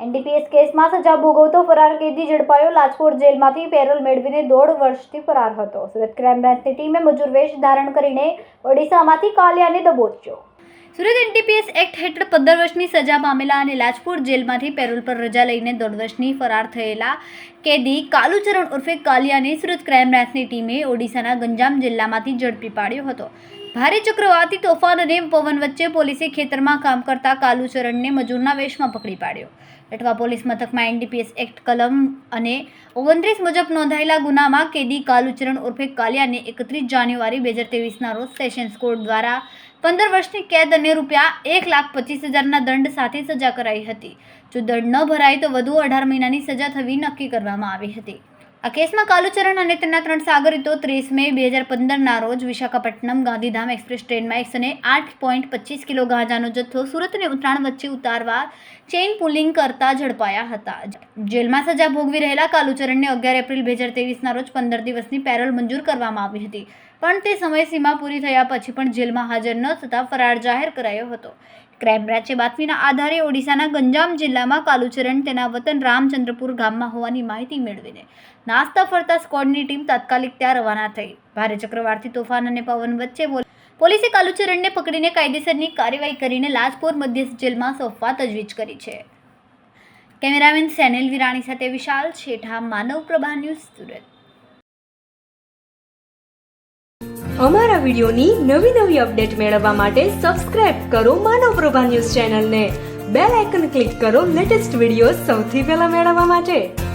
NDPS કેસમાં સજા ભોગવતો ફરાર કેદી ઝડપાયો. રાજકોટ જેલમાંથી પેરોલ મેળવીને દોઢ વર્ષથી ફરાર હતો. સુરત ક્રાઇમ બ્રાન્ચની ટીમે મજૂર વેશ ધારણ કરીને ઓડિશામાંથી કાલિયાને દબોચ્યો. સુરત એનટીપીએસ એક્ટ હેઠળ પંદર વર્ષની સજા પામેલા અને લાજપુર જેલમાંથી પેરોલ પર રજા લઈને દોઢ વર્ષની ફરાર થયેલા કેદી કાલુચરણ ઉર્ફે કાલિયાને સુરત ક્રાઇમ બ્રાન્ચની ટીમે ઓડિશાના ગંજામ જિલ્લામાંથી ઝડપી પાડ્યો હતો. ભારે ચક્રવાતી તોફાન અને પવન વચ્ચે પોલીસે ખેતરમાં કામ કરતા કાલુચરણને મજૂરના વેશમાં પકડી પાડ્યો. અટવા પોલીસ મથકમાં એનડીપીએસ એક્ટ કલમ અને ઓગણત્રીસ મુજબ નોંધાયેલા ગુનામાં કેદી કાલુચરણ ઉર્ફે કાલિયાને એકત્રીસ જાન્યુઆરી બે હજાર તેવીસના રોજ સેશન્સ કોર્ટ દ્વારા પંદર વર્ષની કેદ અને રૂપિયા એક લાખ પચીસ હજારના દંડ સાથે સજા કરાઈ હતી. જો દંડ ન ભરાય તો વધુ અઢાર મહિનાની સજા થવી નક્કી કરવામાં આવી હતી. આ કેસમાં કાલુચરણ અને તેના ત્રણ સાગરીતો ત્રીસ મે બે હજાર પંદરના રોજ વિશાખાપટ્ટનમ ગાંધીધામ એક્સપ્રેસ ટ્રેનમાં એકસો ને આઠ પોઈન્ટ પચીસ કિલો ગાંજાનો જથ્થો સુરત અને ઉત્તરાયણ વચ્ચે ઉતારવા ચેઇન પુલિંગ કરતા ઝડપાયા હતા. જેલમાં સજા ભોગવી રહેલા કાલુચરણને અગિયાર એપ્રિલ બે હજાર તેવીસના રોજ પંદર દિવસની પેરોલ મંજૂર કરવામાં આવી હતી. પણ તે સમયસીમા પૂરી થયા પછી પણ જેલમાં હાજર ન થતાં ફરાર જાહેર કરાયો હતો. ક્રાઇમ બ્રાંચે બાતમીના આધારે ઓડિશાના ગંજામ જિલ્લામાં કાલુચરણ તેના વતન રામચંદ્રપુર ગામમાં હોવાની માહિતી મેળવીને નાસ્તા ફરતા સ્કોડની ટીમ તાત્કાલિક ત્યાં રવાના થઈ. ભારે ચક્રવાતી તોફાન અને પવન વચ્ચે પોલ- પોલીસે કાલુચરણને પકડીને કાયદેસરની કાર્યવાહી કરીને લાજપોર મધ્યસ્થ જેલમાં સોંપવા તજવીજ કરી છે. કેમેરામેન સેનેલ વિરાણી સાથે વિશાલ શેઠા માનવ પ્રભા ન્યૂઝ સુરત. અમારા વિડિયોની નવી નવી અપડેટ મેળવવા માટે સબસ્ક્રાઇબ કરો માનવ પ્રભા ન્યૂઝ ચેનલને. બેલ આઇકન ક્લિક કરો લેટેસ્ટ વીડિયો સૌથી પહેલા મેળવવા માટે.